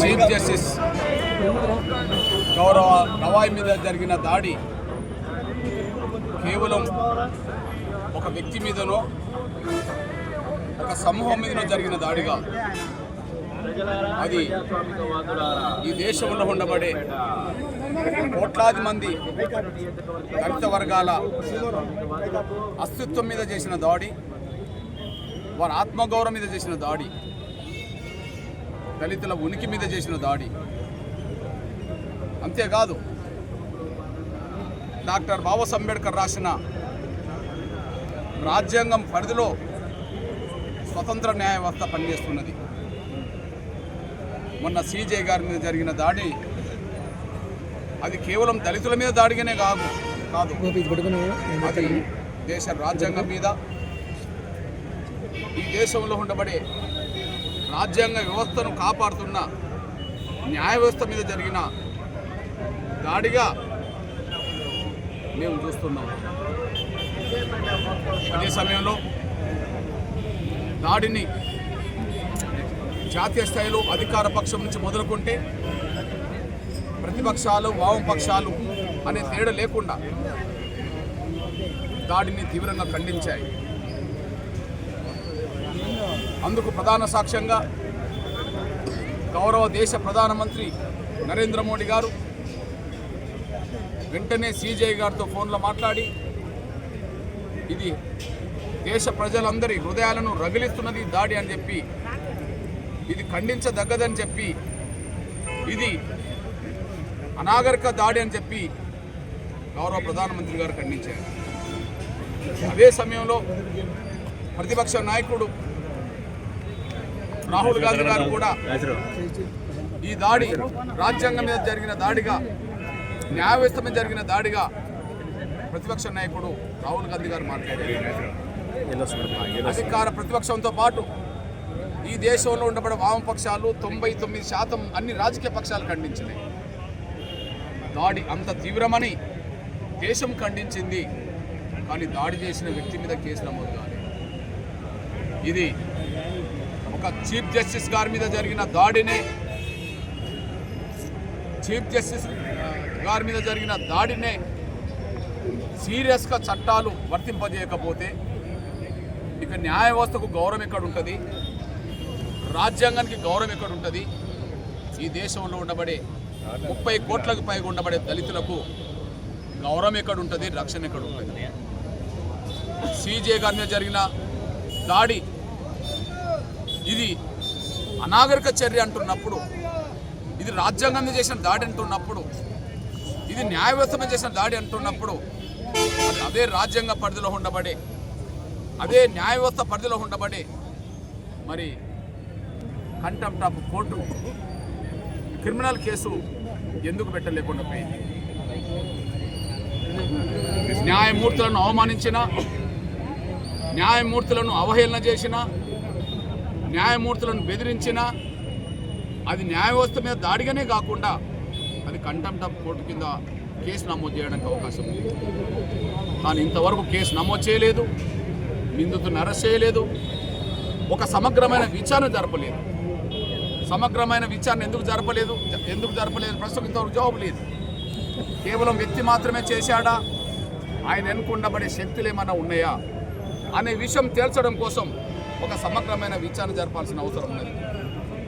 Chief justice గౌరవ నవాయి మీద జరిగిన దాడి కేవలం ఒక వ్యక్తి మీదనో ఒక సమూహం మీదనో జరిగిన దాడిగా అది ఈ దేశంలో ఉండబడే కోట్లాది మంది దళిత వర్గాల అస్తిత్వం మీద చేసిన దాడి వారి ఆత్మగౌరవం మీద చేసిన దాడి. దళితుల ఉనికి మీద చేసిన దాడి. అంతేకాదు డాక్టర్ బాబాసాహెబ్ అంబేద్కర్ రాసిన రాజ్యాంగం పరిధిలో స్వతంత్ర న్యాయ వ్యవస్థ పనిచేస్తున్నది. మొన్న సీజే గారి మీద జరిగిన దాడి అది కేవలం దళితుల మీద దాడిగానే కాదు కాదు. అది దేశ రాజ్యాంగం మీద ఈ దేశంలో ఉండబడే రాజ్యాంగ వ్యవస్థను కాపాడుతున్న న్యాయ వ్యవస్థ మీద జరిగిన దాడిగా మేము చూస్తున్నాం. అదే సమయంలో దాడిని జాతీయ స్థాయిలో అధికార పక్షం నుంచి మొదలుకుంటే ప్రతిపక్షాలు వామపక్షాలు అనే తేడా లేకుండా దాడిని తీవ్రంగా ఖండించాయి. అందుకు ప్రధాన సాక్ష్యంగా గౌరవ దేశ ప్రధానమంత్రి నరేంద్ర మోడీ గారు వెంటనే సీజే గారితో ఫోన్లో మాట్లాడి ఇది దేశ ప్రజలందరి హృదయాలను రగిలిస్తున్నది దాడి అని చెప్పి ఇది ఖండించదగ్గదని చెప్పి ఇది అనాగరిక దాడి అని చెప్పి గౌరవ ప్రధానమంత్రి గారు ఖండించారు. అదే సమయంలో ప్రతిపక్ష నాయకుడు రాహుల్ గాంధీ గారు కూడా ఈ దాడి రాజ్యాంగం మీద జరిగిన దాడిగా న్యాయ వ్యవస్థ మీద జరిగిన దాడిగా ప్రతిపక్ష నాయకుడు రాహుల్ గాంధీ గారు మాట్లాడారు. అధికార ప్రతిపక్షంతో పాటు ఈ దేశంలో ఉండబడే వామపక్షాలు తొంభై తొమ్మిది శాతం అన్ని రాజకీయ పక్షాలు ఖండించినాయి. దాడి అంత తీవ్రమని దేశం ఖండించింది కానీ దాడి చేసిన వ్యక్తి మీద కేసు నమోదు కాలేదు. ఇది ఒక చీఫ్ జస్టిస్ గారి మీద జరిగిన దాడినే చీఫ్ జస్టిస్ గారి మీద జరిగిన దాడినే సీరియస్గా చట్టాలు వర్తింపజేయకపోతే ఇక న్యాయ వ్యవస్థకు గౌరవం ఎక్కడ ఉంటుంది రాజ్యాంగానికి గౌరవం ఎక్కడ ఉంటుంది ఈ దేశంలో ఉండబడే ముప్పై కోట్లకు పైగా ఉండబడే దళితులకు గౌరవం ఎక్కడ ఉంటుంది రక్షణ ఎక్కడ ఉంటుంది సీజే గారి మీద జరిగిన దాడి ఇది అనాగరిక చర్య అంటున్నప్పుడు ఇది రాజ్యాంగం చేసిన దాడి అంటున్నప్పుడు ఇది న్యాయ వ్యవస్థ చేసిన దాడి అంటున్నప్పుడు అదే రాజ్యాంగ పరిధిలో ఉండబడే అదే న్యాయ వ్యవస్థ పరిధిలో ఉండబడే మరి contempt of court criminal case ఎందుకు పెట్టలేకుండా పోయింది? న్యాయమూర్తులను అవమానించిన న్యాయమూర్తులను అవహేళన చేసిన న్యాయమూర్తులను బెదిరించినా అది న్యాయ వ్యవస్థ మీద దాడిగానే కాకుండా అది కంటెంప్ట్ ఆఫ్ కోర్టు కింద కేసు నమోదు చేయడానికి అవకాశం ఉంది. కానీ ఇంతవరకు కేసు నమోదు చేయలేదు నిందితుని అరెస్ట్ చేయలేదు. ఒక సమగ్రమైన విచారణ జరపలేదు. సమగ్రమైన విచారణ ఎందుకు జరపలేదు? ఎందుకు జరపలేదు? ప్రస్తుతం ఇంతవరకు జవాబు లేదు. కేవలం వ్యక్తి మాత్రమే చేశాడా? ఆయన ఎన్నుకుండబడే శక్తులు ఏమైనా ఉన్నాయా? అనే విషయం తేల్చడం కోసం ఒక సమగ్రమైన విచారణ జరపాల్సిన అవసరం ఉన్నది.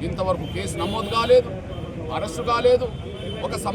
ఇంతవరకు కేసు నమోదు కాలేదు అరెస్టు కాలేదు. ఒక సమ